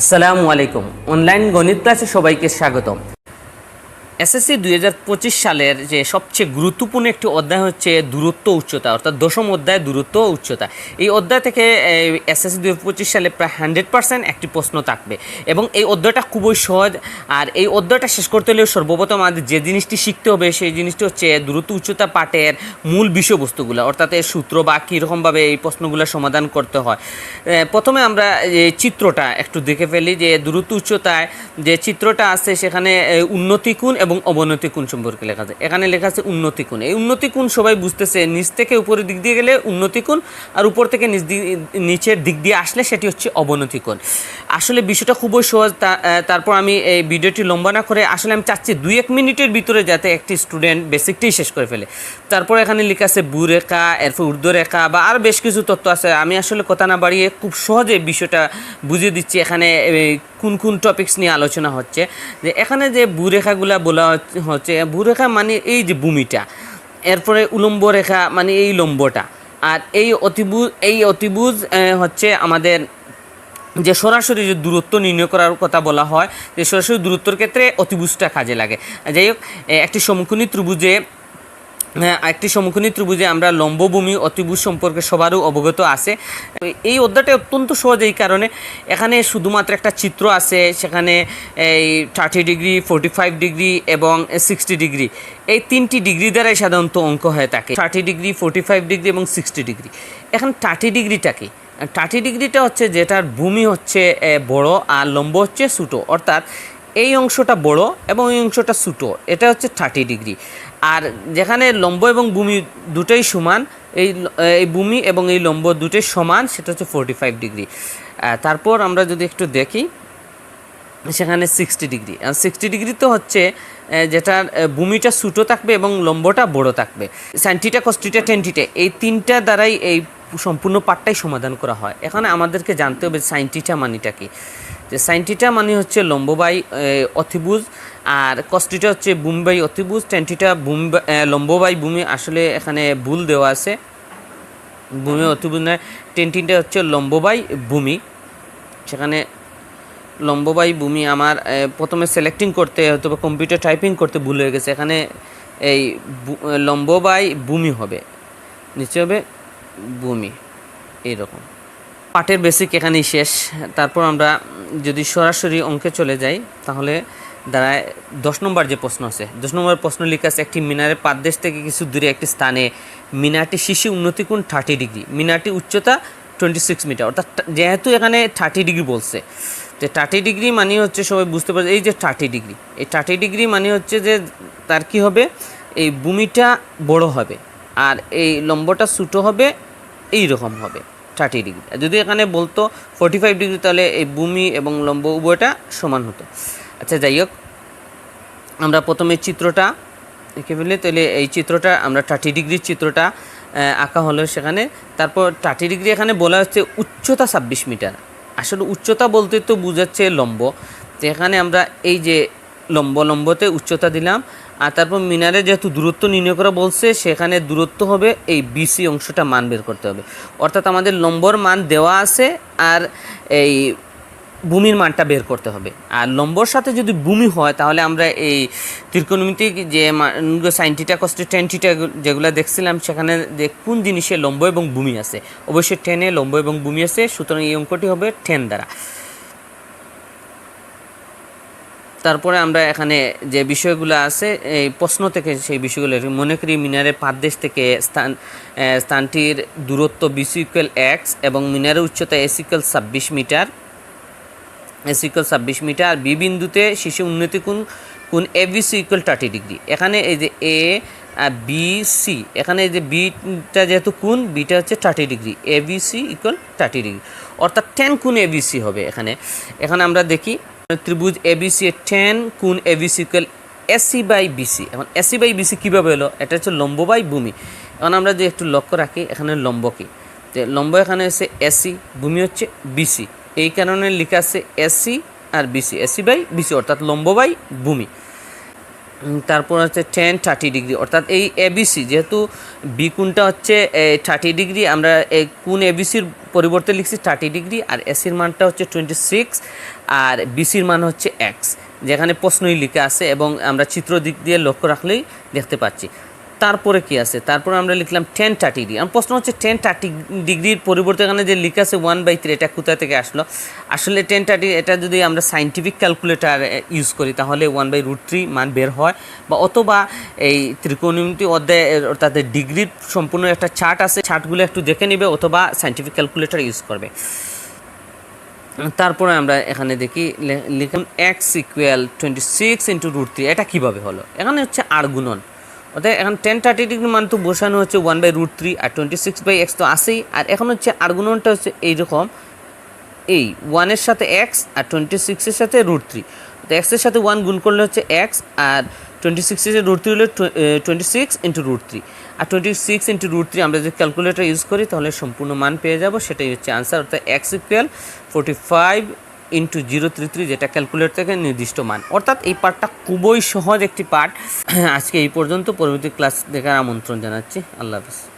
আসসালামু আলাইকুম। অনলাইন গণিত ক্লাসে সবাইকে স্বাগতম। এসএসসি দুই হাজার পঁচিশ সালের যে সবচেয়ে গুরুত্বপূর্ণ একটি অধ্যায় হচ্ছে দূরত্ব উচ্চতা অর্থাৎ দশম অধ্যায় দূরত্ব উচ্চতা। এই অধ্যায় থেকে এসএসসি দুই হাজার পঁচিশ সালে প্রায় হান্ড্রেড পার্সেন্ট একটি প্রশ্ন থাকবে। এবং এই অধ্যায়টা খুবই সহজ আর এই অধ্যায়টা শেষ করতে হলে সর্বপ্রথম আমাদের যে জিনিসটি শিখতে হবে সেই জিনিসটি হচ্ছে দূরত্ব উচ্চতা পাঠের মূল বিষয়বস্তুগুলো অর্থাৎ এর সূত্র বা কীরকমভাবে এই প্রশ্নগুলো সমাধান করতে হয়। প্রথমে আমরা এই চিত্রটা একটু দেখে ফেলি যে দূরত্ব উচ্চতায় যে চিত্রটা আছে সেখানে এ, উন্নতি কোণ এবং অবনতি কোণ সম্পর্কে লেখা আছে। এখানে লেখা আছে উন্নতি কোণ। এই উন্নতি কোণ সবাই বুঝতেছে, নিচ থেকে উপরের দিক দিয়ে গেলে উন্নতি কোণ আর উপর থেকে নিচ নিচের দিক দিয়ে আসলে সেটি হচ্ছে অবনতি কোণ। আসলে বিষয়টা খুবই সহজ তারপর আমি এই ভিডিওটি লম্বা না করে আসলে আমি চাচ্ছি দুই এক মিনিটের ভিতরে যাতে একটি স্টুডেন্ট বেসিকটাই শেষ করে ফেলে। তারপর এখানে লেখা আছে বুরেখা এরপর উর্দু রেখা বা আর বেশ কিছু তথ্য আছে। আমি আসলে কথা না বাড়িয়ে খুব সহজে বিষয়টা বুঝিয়ে দিচ্ছি। এখানে কোন কোন টপিকস নিয়ে আলোচনা হচ্ছে? যে এখানে যে ভূরেখাগুলা বলা হচ্ছে- ভূরেখা মানে এই যে ভূমিটা, এরপরে উলম্ব রেখা মানে এই লম্বটা, আর এই অতিভুজ এই অতিভুজ হচ্ছে আমাদের যে সরাসরি যে দূরত্ব নির্ণয় করার কথা বলা হয়, যে সরাসরি দূরত্বর ক্ষেত্রে অতিভুজটা কাজে লাগে। যাই হোক একটি সমকোণী ত্রিভুজে হ্যাঁ একটি সমকোণী ত্রিভুজে আমরা লম্বভূমি অতিভুজ সম্পর্কে সবারও অবগত আছে। এই অধ্যায়টা অত্যন্ত সহজ এই কারণে এখানে শুধুমাত্র একটা চিত্র আছে, সেখানে এই thirty degree, forty five degree এবং সিক্সটি ডিগ্রি। এই তিনটি ডিগ্রি দ্বারাই সাধারণত অঙ্ক হয়ে থাকে। Thirty degree, forty five degree এবং সিক্সটি ডিগ্রি। এখন থার্টি ডিগ্রিটা কি? থার্টি ডিগ্রিটা হচ্ছে যেটার ভূমি হচ্ছে বড় আর লম্ব হচ্ছে ছোটো। অর্থাৎ এই অংশটা বড় এবং এই অংশটা ছোটো। এটা হচ্ছে থার্টি ডিগ্রি। আর যেখানে লম্ব এবং ভূমি দুটোই সমান, এই এই ভূমি এবং এই লম্ব দুটোই সমান, সেটা হচ্ছে ফোর্টি ফাইভ ডিগ্রি তারপর আমরা যদি একটু দেখি, সেখানে সিক্সটি ডিগ্রি আর সিক্সটি ডিগ্রি তো হচ্ছে যেটার ভূমিটা ছোটো থাকবে এবং লম্বটা বড় থাকবে। সাইনটিটা কস্টিটা টেনটিটা এই তিনটা দ্বারাই এই সম্পূর্ণ পাঠটাই সমাধান করা হয়। এখানে আমাদেরকে জানতে হবে সাইনটিটা মানিটা কি? যে সাইনটিটা মানে হচ্ছে লম্ববাই অতিভুজ আর কস্টিটা হচ্ছে বুমবাই অতিভুজ টেনটিটা বুম লম্ববাই ভূমি আসলে এখানে ভুল দেওয়া আছে। ভূমি অতিভুজ নয় টেনটিটা হচ্ছে লম্ববাই ভূমি। সেখানে লম্ববাই ভূমি আমার প্রথমে সিলেক্টিং করতে হয়তো বা কম্পিউটার টাইপিং করতে ভুল হয়ে গেছে। এখানে এই লম্ববাই ভূমি হবে, নিচে হবে ভূমি, এইরকম। পাটের বেসিক এখানেই শেষ। তারপর আমরা যদি সরাসরি অঙ্কে চলে যাই, তাহলে দাঁড়ায়, দশ নম্বর যে প্রশ্ন আছে, দশ নম্বর প্রশ্ন লেখা আছে একটি মিনারের পাদদেশ থেকে কিছু দূরে একটি স্থানে। মিনারটি শিশু উন্নতিকোণ থার্টি ডিগ্রি। মিনারটি উচ্চতা টোয়েন্টি সিক্স মিটার। অর্থাৎ যেহেতু এখানে থার্টি ডিগ্রি বলছে, তো থার্টি ডিগ্রি মানে হচ্ছে সবাই বুঝতে পারছে, এই যে থার্টি ডিগ্রি, এই থার্টি ডিগ্রি মানে হচ্ছে যে তার কি হবে? এই ভূমিটা বড় হবে আর এই লম্বটা ছোটো হবে এই রকম হবে, থার্টি ডিগ্রি। যদি এখানে বলতো ফোর্টি ফাইভ ডিগ্রি, তাহলে এই ভূমি এবং লম্ব উভয়টা সমান হতো। আচ্ছা যাই হোক। আমরা প্রথমে চিত্রটা এঁকে ফেলি। তাহলে এই চিত্রটা, আমরা থার্টি ডিগ্রির চিত্রটা আঁকা হলো সেখানে। তারপর থার্টি ডিগ্রি এখানে বলা হচ্ছে উচ্চতা ছাব্বিশ মিটার। আসলে উচ্চতা বলতে তো বোঝাচ্ছে লম্ব। তো এখানে আমরা এই যে লম্ব, লম্বতে উচ্চতা দিলাম। আর তারপর মিনারে যেহেতু দূরত্ব নির্ণয় করা বলছে, সেখানে দূরত্ব হবে, এই বিসি অংশটা মান বের করতে হবে। অর্থাৎ আমাদের লম্বর মান দেওয়া আছে, আর এই ভূমির মানটা বের করতে হবে। আর লম্বর সাথে যদি ভূমি হয়, তাহলে আমরা এই ত্রিকোণমিতিক যে সাইনটিটা কস্টে টেনটিটা যেগুলো দেখছিলাম, সেখানে যে কোন জিনিসে লম্ব এবং ভূমি আছে? অবশ্যই টেনে লম্ব এবং ভূমি আছে, সুতরাং এই অঙ্কটি হবে টেন দ্বারা। তারপরে আমরা এখানে যে বিষয়গুলো আছে, এই প্রশ্ন থেকে সেই বিষয়গুলো মনে করি মিনারের পাদদেশ থেকে স্থান স্থানটির দূরত্ব বিসি ইকুয়াল এক্স এবং মিনারের উচ্চতা এস ইকুয়াল ছাব্বিশ মিটার। এস ইকুয়াল ছাব্বিশ মিটার বি বিন্দুতে শিশু উন্নতি কোণ কোণ A B C equal thirty degree এখানে এই যে এ বি সি এখানে এই যে বিটা যেহেতু কোণ বিটা হচ্ছে thirty degree A B C equal thirty degree অর্থাৎ টেন কোণ এ বি সি হবে এখানে। এখানে আমরা দেখি, ত্রিভুজ এ বি সি এর টেন কোণ A B C equal AC by BC এখন এসি বাই বিসি কীভাবে হলো? এটা হচ্ছে লম্ব বাই ভূমি। এখন আমরা যদি একটু লক্ষ্য রাখি, এখানে লম্ব কি? লম্ব এখানে হচ্ছে এসি ভূমি হচ্ছে বিসি এই কারণে লেখা আছে এসি আর বিসি এসি বাই বিসি অর্থাৎ লম্ব বাই ভূমি। তারপর হচ্ছে টেন থার্টি ডিগ্রি অর্থাৎ এই এবিসি যেহেতু বি কোণটা হচ্ছে থার্টি ডিগ্রি আমরা এই কোন এবিসির পরিবর্তে লিখছি থার্টি ডিগ্রি আর এসির মানটা হচ্ছে টোয়েন্টি সিক্স আর বিসির মান হচ্ছে এক্স যেখানে প্রশ্নই লিখে আছে এবং আমরা চিত্র দিক দিয়ে লক্ষ্য রাখলেই দেখতে পাচ্ছি। তারপরে কি আছে? তারপরে আমরা লিখলাম টেন থার্টি ডিগ্রি আমার প্রশ্ন হচ্ছে টেন থার্টি ডিগ্রির পরিবর্তে এখানে যে লিখা আছে ওয়ান বাই থ্রি এটা কোথা থেকে আসলো? আসলে টেন থার্টি এটা যদি আমরা সাইন্টিফিক ক্যালকুলেটার ইউজ করি, তাহলে ওয়ান বাই রুট থ্রি মান বের হয়। বা অথবা এই ত্রিকোণমিতি অধ্যায় অর্থাৎ ডিগ্রির সম্পূর্ণ একটা চার্ট আছে চার্টগুলো একটু দেখে নেবে অথবা সাইন্টিফিক ক্যালকুলেটার ইউজ করবে। তারপরে আমরা এখানে দেখি, লে- লিখুন X equal twenty six into root three এটা কীভাবে হলো? এখানে হচ্ছে আর গুণন অর্থাৎ এখন টেন থার্টি ডিগ্রি মান তো বসানো হচ্ছে ওয়ান বাই রুট থ্রি আর টোয়েন্টি সিক্স বাই এক্স তো আসেই আর এখন হচ্ছে আর গুণনটা হচ্ছে এইরকম। এই ওয়ানের সাথে এক্স আর টোয়েন্টি সিক্সের সাথে রুট থ্রি তো এক্সের সাথে ওয়ান গুণ করলে হচ্ছে এক্স আর টোয়েন্টি সিক্সের রুট থ্রি হলে twenty six into root three আর twenty six into root three আমরা যদি ক্যালকুলেটার ইউজ করি, তাহলে সম্পূর্ণ মান পেয়ে যাব, সেটাই হচ্ছে আনসার অর্থাৎ X equal forty five into zero three three যেটা ক্যালকুলেট থেকে নির্দিষ্ট মান। অর্থাৎ এই পার্টটা খুবই সহজ একটি পার্ট আজকে এই পর্যন্ত, পরবর্তী ক্লাস দেখার আমন্ত্রণ জানাচ্ছি। আল্লাহ হাফিজ।